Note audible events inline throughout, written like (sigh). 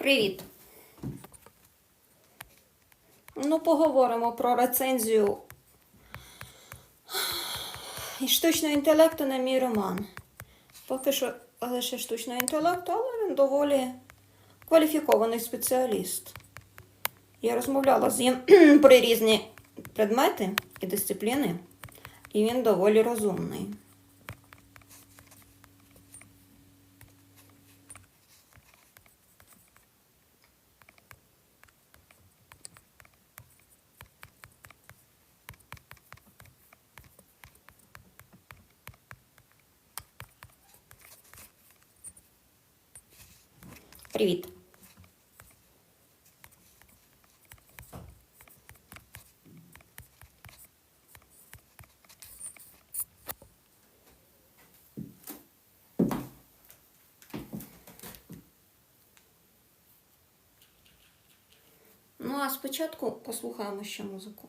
Привіт! Ну, поговоримо про рецензію і штучного інтелекту на мій роман. Поки що лише штучного інтелекту, але він доволі кваліфікований спеціаліст. Я розмовляла з ним (clears throat) про різні предмети і дисципліни, і він доволі розумний. Привіт. Ну, а спочатку послухаємо ще музику.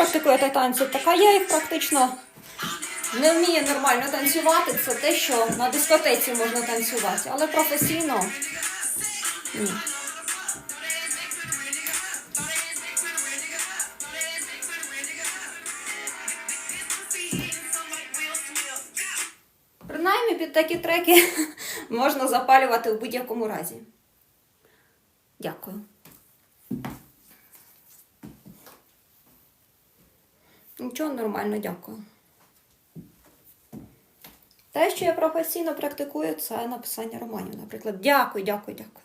практикуєте танці, така я їх практично не вмію нормально танцювати. Це те, що на дискотеці можна танцювати, але професійно ні. Принаймні під такі треки (laughs) можна запалювати в будь-якому разі. Дякую. Нічого нормально, дякую. Те, що я професійно практикую, це написання романів, наприклад. Дякую, дякую, дякую.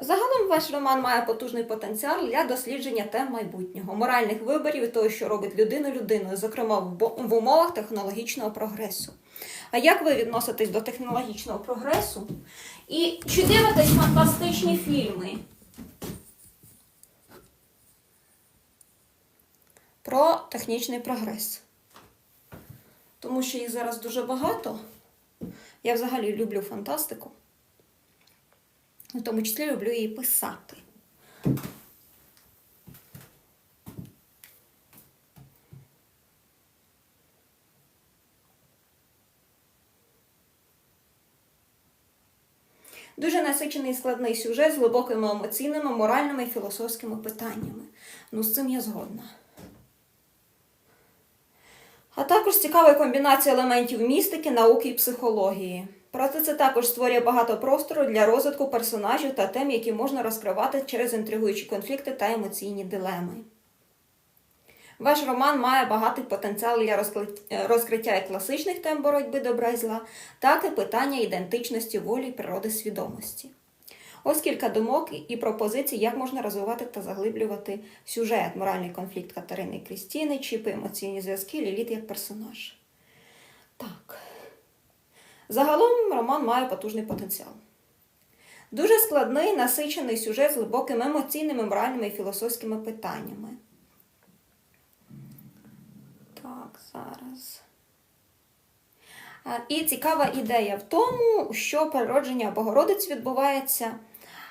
Загалом ваш роман має потужний потенціал для дослідження тем майбутнього, моральних виборів і того, що робить людину людиною, зокрема в умовах технологічного прогресу. А як ви відноситесь до технологічного прогресу? І чи дивитесь фантастичні фільми? Про технічний прогрес. Тому що їх зараз дуже багато. Я взагалі люблю фантастику. В тому числі люблю її писати. Дуже насичений і складний сюжет з глибокими емоційними, моральними і філософськими питаннями. Ну, з цим я згодна. А також цікава комбінація елементів містики, науки і психології. Проте це також створює багато простору для розвитку персонажів та тем, які можна розкривати через інтригуючі конфлікти та емоційні дилеми. Ваш роман має багатий потенціал для розкриття як класичних тем боротьби добра і зла, так і питання ідентичності волі природи свідомості. Ось кілька думок і пропозицій, як можна розвивати та заглиблювати сюжет, моральний конфлікт Катерини і Крістіни, чіпи, емоційні зв'язки, Ліліт як персонаж. Так. Загалом роман має потужний потенціал. Дуже складний, насичений сюжет з глибокими емоційними, моральними і філософськими питаннями. Так, зараз. І цікава ідея в тому, що переродження Богородиць відбувається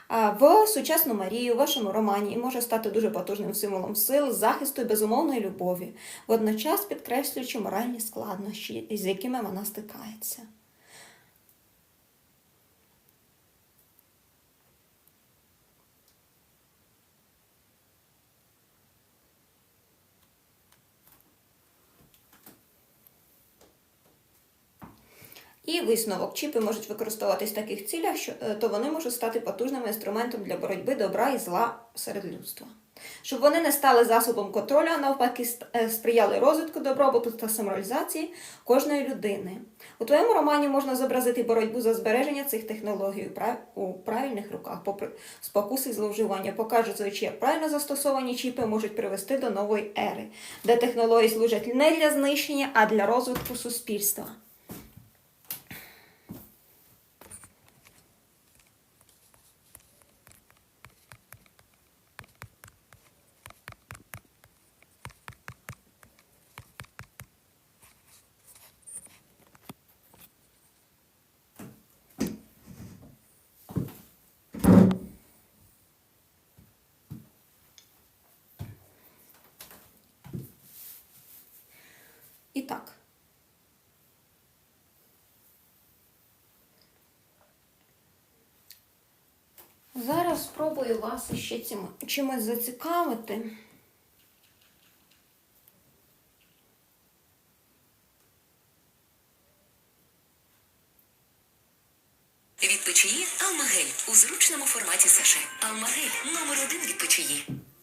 в сучасну Марію, в вашому романі, і може стати дуже потужним символом сил, захисту і безумовної любові, водночас підкреслюючи моральні складнощі, з якими вона стикається. І висновок чіпи можуть використовуватись в таких цілях, що е, то вони можуть стати потужним інструментом для боротьби добра і зла серед людства. Щоб вони не стали засобом контролю, а навпаки е, сприяли розвитку добробуту та самореалізації кожної людини. У твоєму романі можна зобразити боротьбу за збереження цих технологій у правильних руках, попри спокуси і зловживання, показуючи, як правильно застосовані чіпи можуть привести до нової ери, де технології служать не для знищення, а для розвитку суспільства. І так. Зараз спробую вас ще цим чимось зацікавити. Відпочиї Алмагель у зручному форматі саше. Алмагель номер один. Una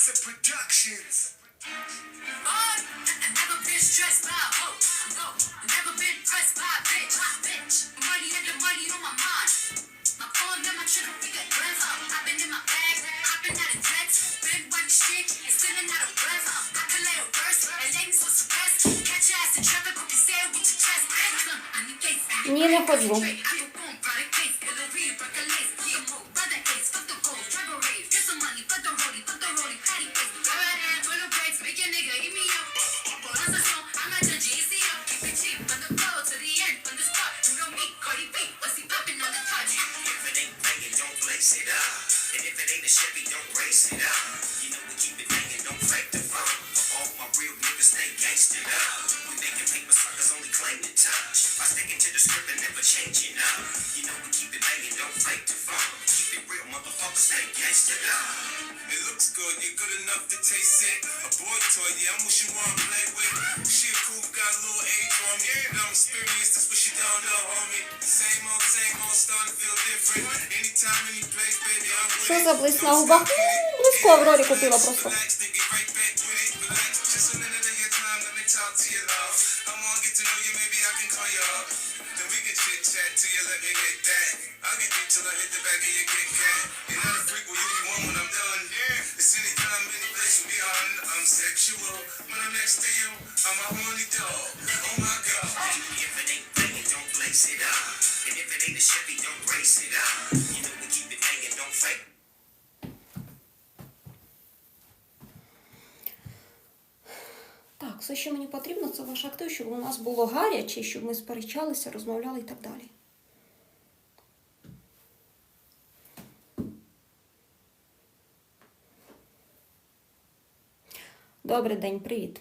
Private Productions. I never been stressed by a hoe. No, never been pressed by a bitch. Bitch, money and the money on my mind. My phone and my trigger finger breath. I've been in my bag, hopping out of jets. Been running shit and spinning out of breath. I can lay a verse and ladies will suppress. Catch your ass in traffic, but you say it with your chest. I need. Ні, не ходжу. Chevy, don't race it up. And never changing up. You know we keep it banging, don't fake the fun. Keep it real, motherfuckers, stay gangsta. It looks good, you're good enough to taste it. A boy toy, yeah, I'm what you wanna play with. She a cool, got a little age on me. No experience, that's what she don't know, homie. Same old, same old, starting to feel different. Anytime, any place, baby, I'm with Що it. за блиск на губах? Ну, в ролі купила просто. Chat till you let me hit that. I'll get deep till I hit the back of your Kit Kat. You're not a freak, will you be one when I'm done? Yeah. It's anytime, any place and beyond. I'm sexual. When I'm next to you, I'm a horny dog. Oh my god. Oh. If it ain't banging, don't lace it up. And if it ain't a Chevy, don't race it up. You know we keep it banging, don't fake. Потрібно, це ваш актив, щоб у нас було гаряче, щоб ми сперечалися, розмовляли і так далі. Добрий день, привіт.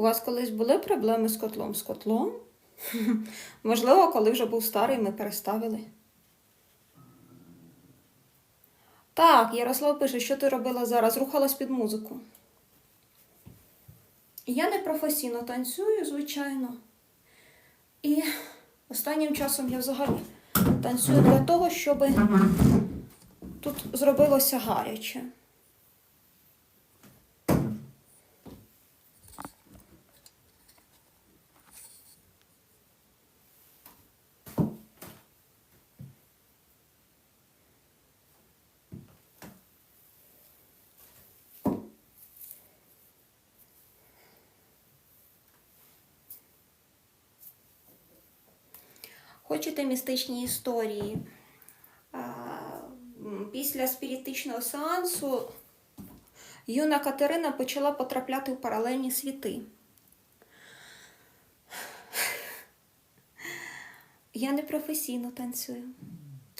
У колись були проблеми з котлом? З котлом? (laughs) Можливо, коли вже був старий, ми переставили. Так, Ярослав пише, що ти робила зараз? Рухалась під музику. Я не професійно танцюю, звичайно. І останнім часом я взагалі танцюю для того, щоб тут зробилося гаряче. Хочете містичні історії? Після спіритичного сеансу юна Катерина почала потрапляти в паралельні світи. Я не професійно танцюю,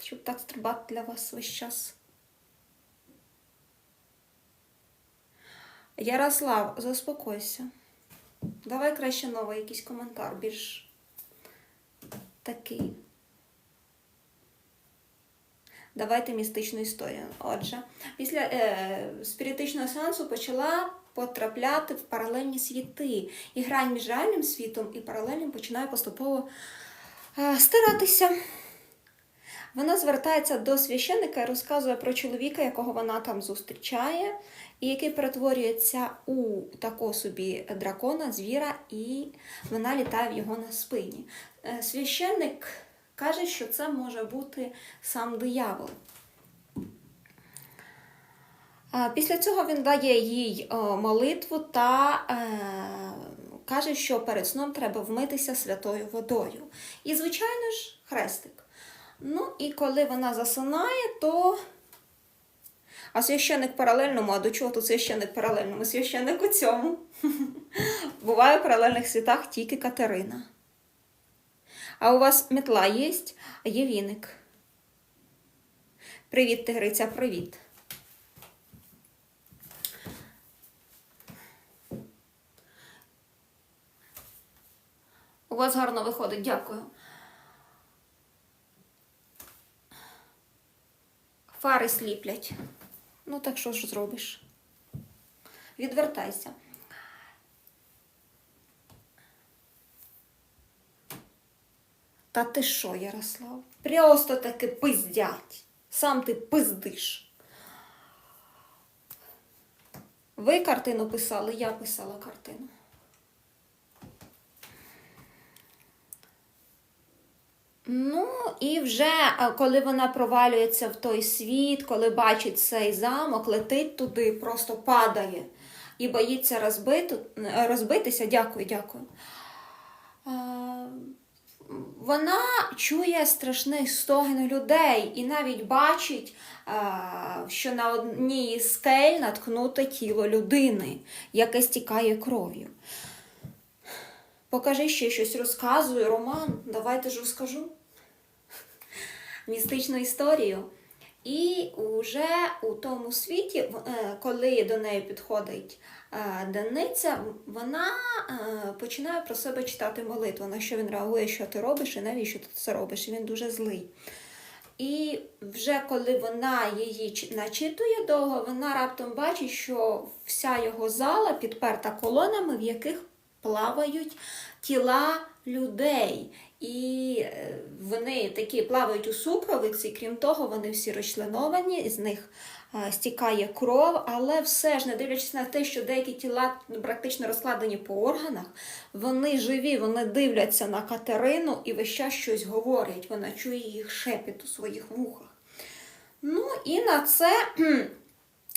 щоб так стрибати для вас весь час. Ярослав, заспокойся. Давай краще новий якийсь коментар, більш такий. Давайте містичну історію. Отже, після е, спіритичного сеансу почала потрапляти в паралельні світи. І грань між реальним світом і паралельним починає поступово е, стиратися. Вона звертається до священника і розказує про чоловіка, якого вона там зустрічає, і який перетворюється у такого собі дракона, звіра, і вона літає в його на спині. Е, Священник каже, що це може бути сам диявол. Після цього він дає їй молитву та е, каже, що перед сном треба вмитися святою водою. І, звичайно ж, хрестик. Ну, і коли вона засинає, то. А священник паралельному, а до чого тут священник паралельному? Священник у цьому. (laughs) Буває в паралельних світах тільки Катерина. А у вас метла є, а є віник. Привіт, тигриця, привіт. У вас гарно виходить, дякую. Фари сліплять. Ну, так що ж зробиш? Відвертайся. Та ти що, Ярослав? Просто таки пиздять. Сам ти пиздиш. Ви картину писали, я писала картину. Ну, і вже коли вона провалюється в той світ, коли бачить цей замок, летить туди, просто падає і боїться розбити, розбитися. Дякую, дякую. Вона чує страшний стогін людей і навіть бачить, що на одній скель наткнуте тіло людини, яке стікає кров'ю. Покажи ще щось розказую, Роман. Давайте ж розкажу містичну історію. І вже у тому світі, е, коли до неї підходить е, Дениця, вона е, починає про себе читати молитву, на що він реагує, що ти робиш і навіщо ти це робиш. І він дуже злий. І вже коли вона її начитує довго, вона раптом бачить, що вся його зала підперта колонами, в яких плавають тіла людей. І е, вони такі плавають у супровідці, крім того, вони всі розчленовані, з них е, стікає кров, але все ж, не дивлячись на те, що деякі тіла практично розкладені по органах, вони живі, вони дивляться на Катерину і весь час щось говорять. Вона чує їх шепіт у своїх вухах. Ну і на це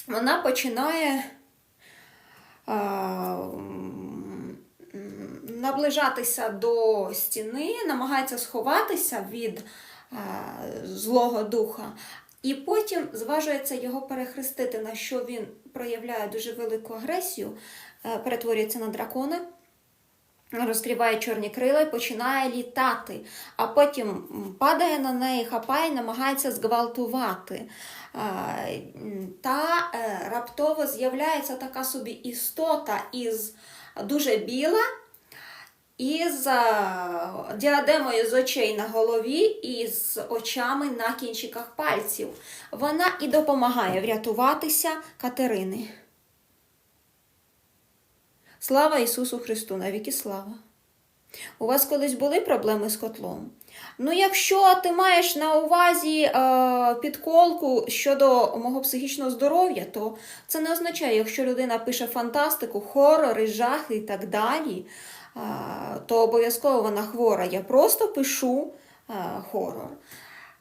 вона починає. а, наближатися до стіни, намагається сховатися від е, злого духа, і потім зважується його перехрестити, на що він проявляє дуже велику агресію, е, перетворюється на дракона. Розкриває чорні крила і починає літати, а потім падає на неї, хапає, намагається зґвалтувати. Е, Та раптово з'являється така собі істота із дуже біла, із діадемою з очей на голові і з очами на кінчиках пальців. Вона і допомагає врятуватися Катерини. Слава Ісусу Христу, навіки слава. У вас колись були проблеми з котлом? Ну, якщо ти маєш на увазі е, підколку щодо мого психічного здоров'я, то це не означає, якщо людина пише фантастику, хорори, жахи і так далі, то обов'язково вона хвора. Я просто пишу е, хорор.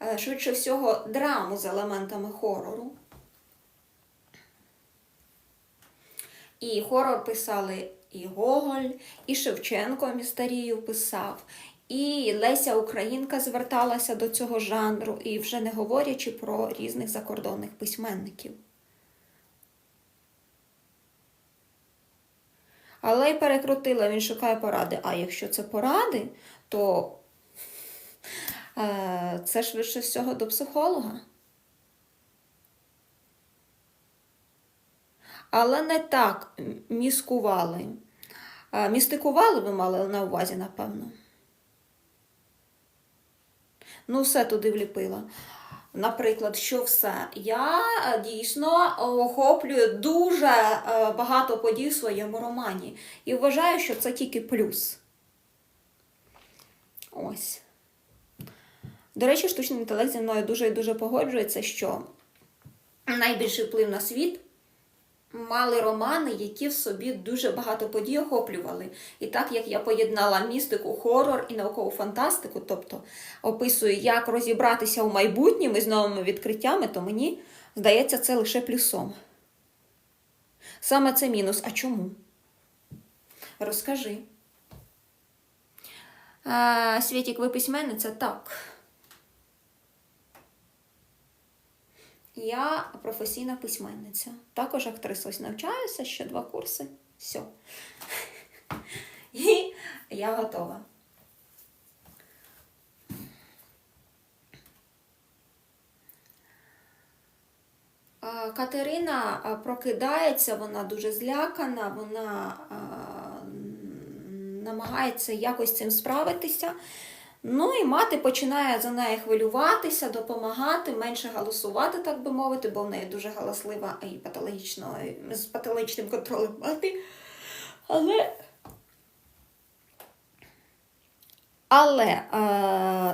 Е, швидше всього, драму з елементами хорору. І хорор писали і Гоголь, і Шевченко Містарію писав, і Леся Українка зверталася до цього жанру, і вже не говорячи про різних закордонних письменників. Але й перекрутила, він шукає поради. А якщо це поради, то е, це швидше всього до психолога. Але не так міскували. А, Містикували ви мали на увазі, напевно. Ну, все туди вліпила. Наприклад, що все? Я е, дійсно охоплюю дуже е, багато подій в своєму романі. І вважаю, що це тільки плюс. Ось. До речі, штучний інтелект зі мною дуже і дуже погоджується, що найбільший вплив на світ мали романи, які в собі дуже багато подій охоплювали. І так як я поєднала містику, хорор і наукову фантастику, тобто описую, як розібратися у майбутньому з новими відкриттями, то мені здається це лише плюсом. Саме це мінус. А чому? Розкажи. Світік, ви письменниця? Так. Я професійна письменниця. Також актриса. Навчаюся, ще два курси. Все. І я готова. Катерина прокидається, вона дуже злякана, вона намагається якось цим справитися. Ну і мати починає за нею хвилюватися, допомагати, менше галасувати, так би мовити, бо в неї дуже галаслива і патологічно, з патологічним контролем мати. Але. Але е,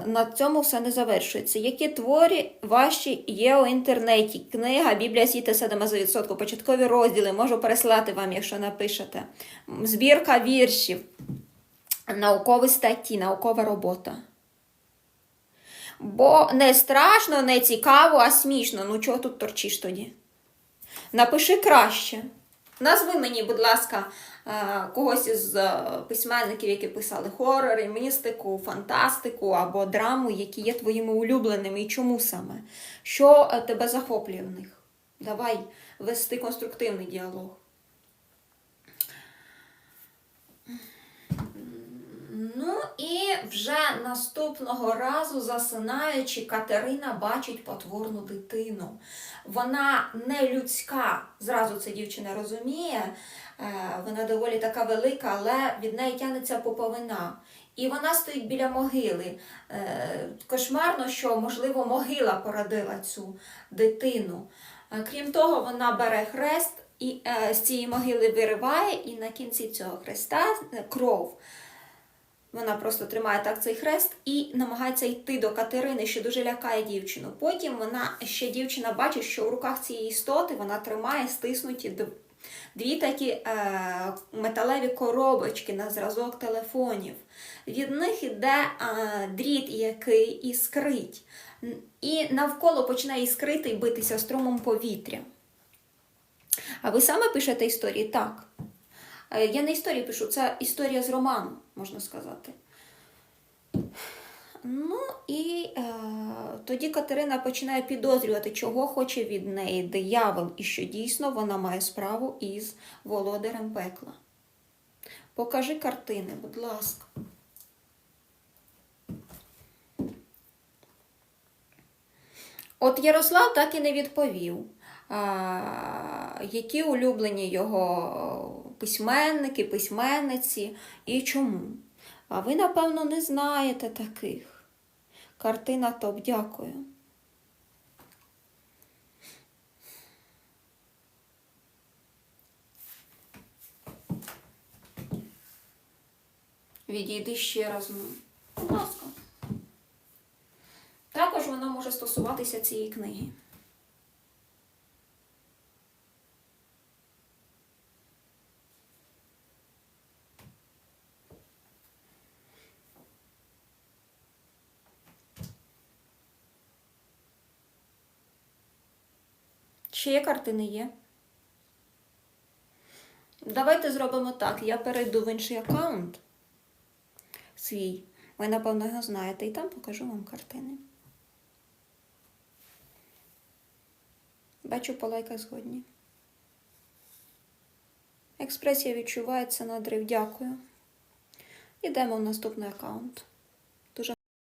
на цьому все не завершується. Які творі ваші є у інтернеті? Книга, Біблія світа 7%, початкові розділи, можу переслати вам, якщо напишете. Збірка віршів, наукові статті, наукова робота. Бо не страшно, не цікаво, а смішно. Ну чого тут торчиш тоді? Напиши краще. Назви мені, будь ласка, е, когось із е, письменників, які писали хорори, містику, фантастику або драму, які є твоїми улюбленими, і чому саме? Що е, тебе захоплює в них? Давай вести конструктивний діалог. Ну і вже наступного разу, засинаючи, Катерина бачить потворну дитину. Вона не людська, зразу це дівчина розуміє. Е, Вона доволі така велика, але від неї тянеться поповина. І вона стоїть біля могили. Е, Кошмарно, що, можливо, могила породила цю дитину. Е, Крім того, вона бере хрест і з цієї могили вириває, і на кінці цього хреста кров. Вона просто тримає так цей хрест і намагається йти до Катерини, що дуже лякає дівчину. Потім вона ще дівчина бачить, що у руках цієї істоти вона тримає стиснуті дві такі е, металеві коробочки на зразок телефонів. Від них іде е, дріт, який іскрить. І навколо починає іскрити і битися струмом повітря. А ви саме пишете історії? Так. Е, Я не історію пишу, це історія з роману, можна сказати. Ну і е, тоді Катерина починає підозрювати, чого хоче від неї диявол, і що дійсно вона має справу із володарем пекла. Покажи картини, будь ласка. От Ярослав так і не відповів, а, які улюблені його письменники, письменниці і чому. А ви, напевно, не знаєте таких. Картина топ, дякую. Відійди ще раз. ну. Будь ласка. Також воно може стосуватися цієї книги. Ще картини є. Давайте зробимо так. Я перейду в інший аккаунт свій. Ви, напевно, його знаєте, і там покажу вам картини. Бачу, по лайках згодні. Експресія відчувається надрив. Дякую. Ідемо в наступний аккаунт.